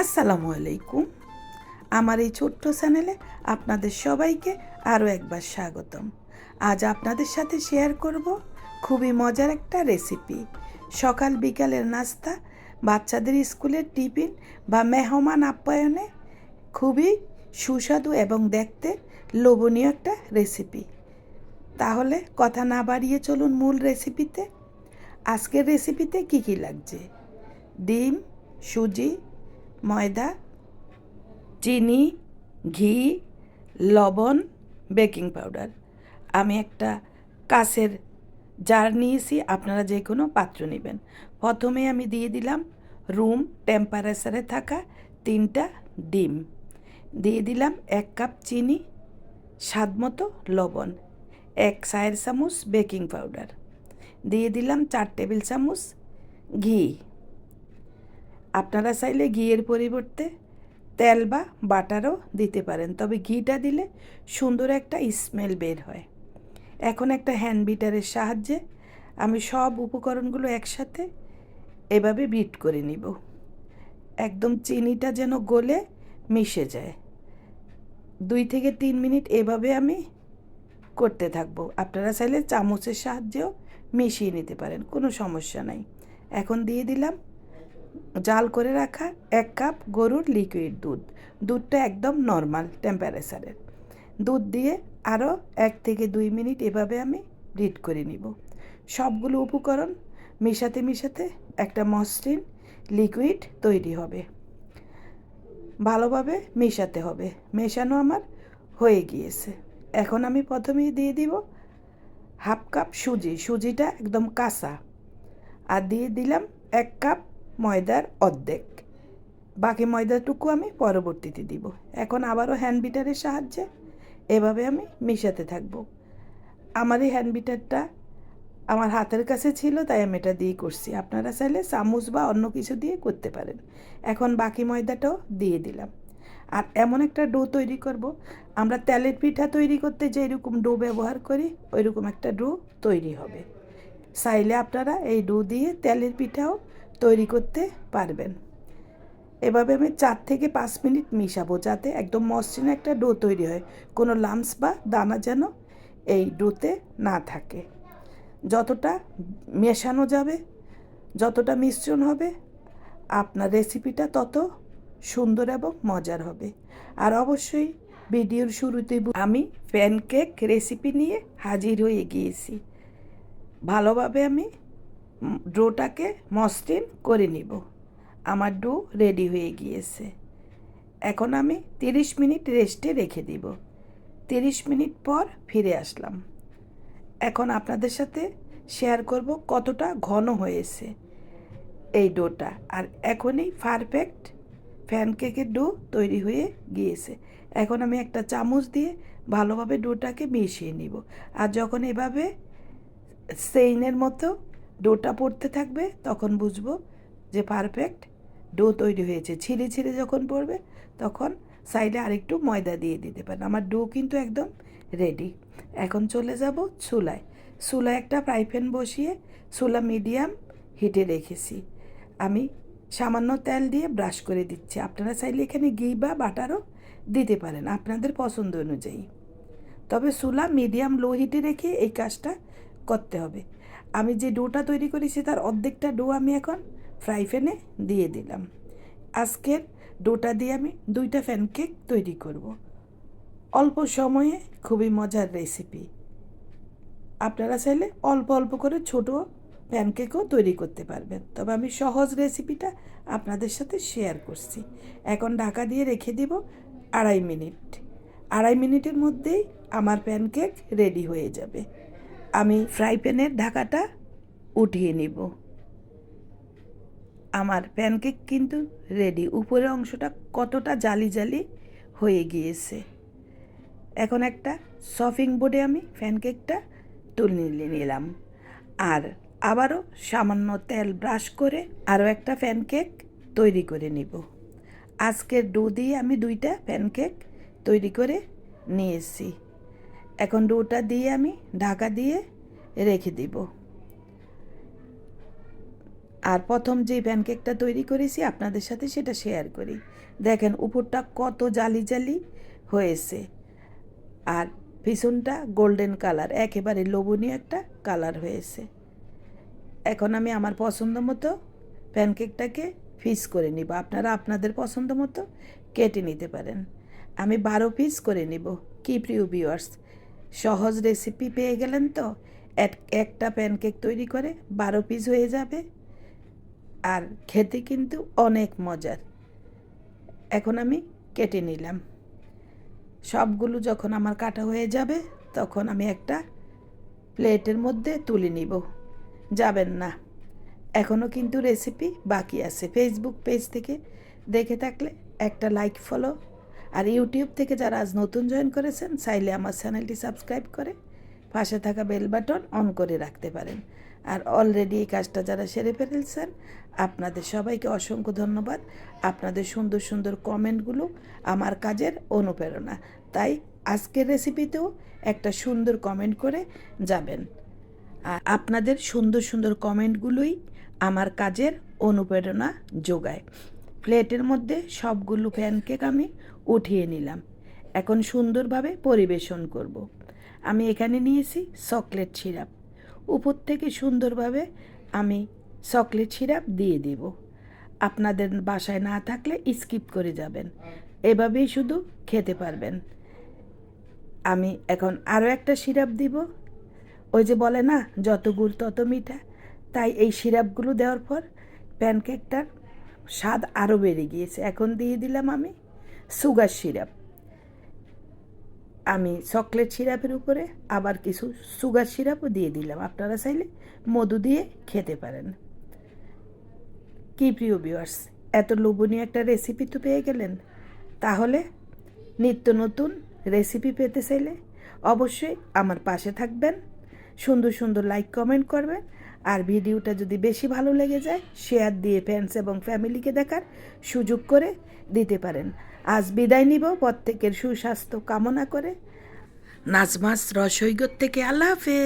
আসসালামু আলাইকুম। আমার এই ছোট্ট চ্যানেলে আপনাদের সবাইকে আরও একবার স্বাগতম। আজ আপনাদের সাথে শেয়ার করব খুবই মজার একটা রেসিপি। সকাল বিকালের নাস্তা, বাচ্চাদের স্কুলের টিফিন বা মেহমান আপ্যায়নে খুবই সুস্বাদু এবং দেখতে লোভনীয় একটা রেসিপি। তাহলে কথা না বাড়িয়ে চলুন মূল রেসিপিতে। আজকের রেসিপিতে কি কি লাগছে? ডিম, সুজি ময়দা, চিনি, ঘি, লবণ, বেকিং পাউডার। আমি একটা কাঁচের জার নিয়েছি, আপনারা যে কোনো পাত্র নেবেন। প্রথমে আমি দিয়ে দিলাম রুম টেম্পারেচারে থাকা তিনটা ডিম। দিয়ে দিলাম এক কাপ চিনি, স্বাদ মতো লবণ, এক চায়ের চামচ বেকিং পাউডার। দিয়ে দিলাম চার টেবিল চামচ ঘি। আপনারা চাইলে ঘিয়ের পরিবর্তে তেল বা বাটারও দিতে পারেন। তবে ঘিটা দিলে সুন্দর একটা স্মেল বের হয়। এখন একটা হ্যান্ড বিটারের সাহায্যে আমি সব উপকরণগুলো একসাথে এভাবে বিট করে নিব। একদম চিনিটা যেন গলে মিশে যায়। দুই থেকে তিন মিনিট এভাবে আমি করতে থাকব। আপনারা চাইলে চামচের সাহায্যেও মিশিয়ে নিতে পারেন, কোনো সমস্যা নাই। এখন দিয়ে দিলাম জাল করে রাখা এক কাপ গরুর লিকুইড দুধ। দুধটা একদম নর্মাল টেম্পারেচারের দুধ দিয়ে আরও এক থেকে দুই মিনিট এভাবে আমি ব্রিড করে নিব। সবগুলো উপকরণ মিশাতে মিশাতে একটা মসৃণ লিকুইড তৈরি হবে। ভালোভাবে মেশাতে হবে। মেশানো আমার হয়ে গিয়েছে। এখন আমি প্রথমেই দিয়ে দিব হাফ কাপ সুজি। সুজিটা একদম কাঁচা। আর দিয়ে দিলাম এক কাপ ময়দার অর্ধেক। বাকি ময়দাটুকু আমি পরবর্তীতে দিব। এখন আবারও হ্যান্ড বিটারের সাহায্যে এভাবে আমি মিশাতে থাকব। আমার এই হ্যান্ড বিটারটা আমার হাতের কাছে ছিল, তাই আমি এটা দিয়ে করছি। আপনারা চাইলে চামচ বা অন্য কিছু দিয়ে করতে পারেন। এখন বাকি ময়দাটাও দিয়ে দিলাম। আর এমন একটা ডো তৈরি করব। আমরা তেলের পিঠা তৈরি করতে যে এরকম ডো ব্যবহার করি ওই রকম একটা ডো তৈরি হবে। চাইলে আপনারা এই ডো দিয়ে তেলের পিঠাও তৈরি করতে পারবেন। এভাবে আমি চার থেকে পাঁচ মিনিট মিশাবো যাতে একদম মসৃণ একটা ডো তৈরি হয়। কোনো লামস বা দানা যেন এই ডোতে না থাকে। যতটা মেশানো যাবে, যতটা মিশ্রণ হবে, আপনার রেসিপিটা তত সুন্দর এবং মজার হবে। আর অবশ্যই ভিডিওর শুরুতে আমি প্যানকেক রেসিপি নিয়ে হাজির হয়ে গিয়েছি। ভালোভাবে আমি ডোটাকে মসৃণ করে নিব। আমার ডো রেডি হয়ে গিয়েছে। এখন আমি তিরিশ মিনিট রেস্টে রেখে দিব। তিরিশ মিনিট পর ফিরে আসলাম। এখন আপনাদের সাথে শেয়ার করব কতটা ঘন হয়েছে এই ডোটা। আর এখনই পারফেক্ট প্যানকেকের ডো তৈরি হয়ে গিয়েছে। এখন আমি একটা চামচ দিয়ে ভালোভাবে ডোটাকে মিশিয়ে নিব। আর যখন এভাবে সেইনের মতো ডোটা পড়তে থাকবে, তখন বুঝব যে পারফেক্ট ডো তৈরি হয়েছে। ছিঁড়ে ছিঁড়ে যখন পড়বে, তখন সাইডে আরেকটু ময়দা দিয়ে দিতে পারেন। আমার ডো কিন্তু একদম রেডি এখন চলে যাব চুলায়। চুলায় একটা ফ্রাই প্যান বসিয়ে চুলা মিডিয়াম হিটে রেখেছি। আমি সামান্য তেল দিয়ে ব্রাশ করে দিচ্ছি। আপনারা চাইলে এখানে ঘি বা বাটারও দিতে পারেন, আপনাদের পছন্দ অনুযায়ী। তবে চুলা মিডিয়াম লো হিটে রেখে এই কাজটা করতে হবে। আমি যে ডোটা তৈরি করেছি তার অর্ধেকটা ডো আমি এখন ফ্রাই প্যানে দিয়ে দিলাম। আজকের ডোটা দিয়ে আমি দুইটা প্যানকেক তৈরি করব। অল্প সময়ে খুবই মজার রেসিপি। আপনারা চাইলে অল্প অল্প করে ছোট প্যানকেকও তৈরি করতে পারবেন। তবে আমি সহজ রেসিপিটা আপনাদের সাথে শেয়ার করছি। এখন ঢাকা দিয়ে রেখে দিব আড়াই মিনিট। আড়াই মিনিটের মধ্যেই আমার প্যানকেক রেডি হয়ে যাবে। আমি ফ্রাই প্যানের ঢাকাটা উঠিয়ে নিব। আমার প্যানকেক কিন্তু রেডি। উপরের অংশটা কতটা জালি জালি হয়ে গিয়েছে। এখন একটা সফিং বোর্ডে আমি প্যানকেকটা তুলে নিলাম। আর আবারও সামান্য তেল ব্রাশ করে আরও একটা প্যানকেক তৈরি করে নিব। আজকের ডো দিয়ে আমি দুইটা প্যানকেক তৈরি করে নিয়েছি। এখন ডোটা দিয়ে আমি ঢাকা দিয়ে রেখে দিব। আর প্রথম যে প্যানকেকটা তৈরি করেছি, আপনাদের সাথে সেটা শেয়ার করি। দেখেন, উপরটা কত জালি জালি হয়েছে। আর পিছনটা গোল্ডেন কালার একেবারে লোভনীয় একটা কালার হয়েছে। এখন আমি আমার পছন্দ মতো প্যানকেকটাকে পিস করে নিব। আপনারা আপনাদের পছন্দ মতো কেটে নিতে পারেন। আমি বারো পিস করে নিব। কি প্রিয় ভিউয়ার্স সহজ রেসিপি পেয়ে গেলেন তো? এক- একটা প্যানকেক তৈরি করে বারো পিস হয়ে যাবে। আর খেতে কিন্তু অনেক মজার। এখন আমি কেটে নিলাম। সবগুলো যখন আমার কাটা হয়ে যাবে, তখন আমি একটা প্লেটের মধ্যে তুলে নিব। যাবেন না। এখনও কিন্তু রেসিপি বাকি আছে। ফেসবুক পেজ থেকে দেখে থাকলে একটা লাইক ফলো আর ইউটিউব থেকে যারা আজ নতুন জয়েন করেছেন, চাইলে আমার চ্যানেলটি সাবস্ক্রাইব করে পাশে থাকা বেল বাটন অন করে রাখতে পারেন। আর অলরেডি এই কাজটা যারা সেরে ফেলেছেন, আপনাদের সবাইকে অসংখ্য ধন্যবাদ। আপনাদের সুন্দর সুন্দর কমেন্টগুলো আমার কাজের অনুপ্রেরণা। তাই আজকের রেসিপিতেও একটা সুন্দর কমেন্ট করে যাবেন। আর আপনাদের সুন্দর সুন্দর কমেন্টগুলোই আমার কাজের অনুপ্রেরণা যোগায়। প্লেটের মধ্যে সবগুলো প্যানকেক আমি উঠিয়ে নিলাম। এখন সুন্দরভাবে পরিবেশন করব। আমি এখানে নিয়েছি চকলেট সিরাপ। উপর থেকে সুন্দরভাবে আমি চকলেট সিরাপ দিয়ে দেব। আপনাদের বাসায় না থাকলে স্কিপ করে যাবেন। এভাবেই শুধু খেতে পারবেন। আমি এখন আরও একটা সিরাপ দিব। ওই যে বলে না, যত গুড় তত মিঠা। তাই এই সিরাপগুলো দেওয়ার পর প্যানকেকটার স্বাদ আরও বেড়ে গিয়েছে। এখন দিয়ে দিলাম আমি সুগার সিরাপ। আমি চকলেট সিরাপের উপরে আবার কিছু সুগার সিরাপও দিয়ে দিলাম। আপনারা চাইলে মধু দিয়ে খেতে পারেন। কি প্রিয় ভিউয়ার্স এত লোভনীয় একটা রেসিপি তো পেয়ে গেলেন। তাহলে নিত্য নতুন রেসিপি পেতে চাইলে অবশ্যই আমার পাশে থাকবেন। সুন্দর সুন্দর লাইক কমেন্ট করবেন। আর ভিডিওটা যদি বেশি ভালো লেগে যায় শেয়ার দিয়ে ফ্রেন্ডস এবং ফ্যামিলিকে দেখার সুযোগ করে দিতে পারেন। আজ বিদায় নিব, প্রত্যেকের সুস্বাস্থ্য কামনা করে। নাজমাস রসৈগত থেকে আল্লাহ হাফেজ।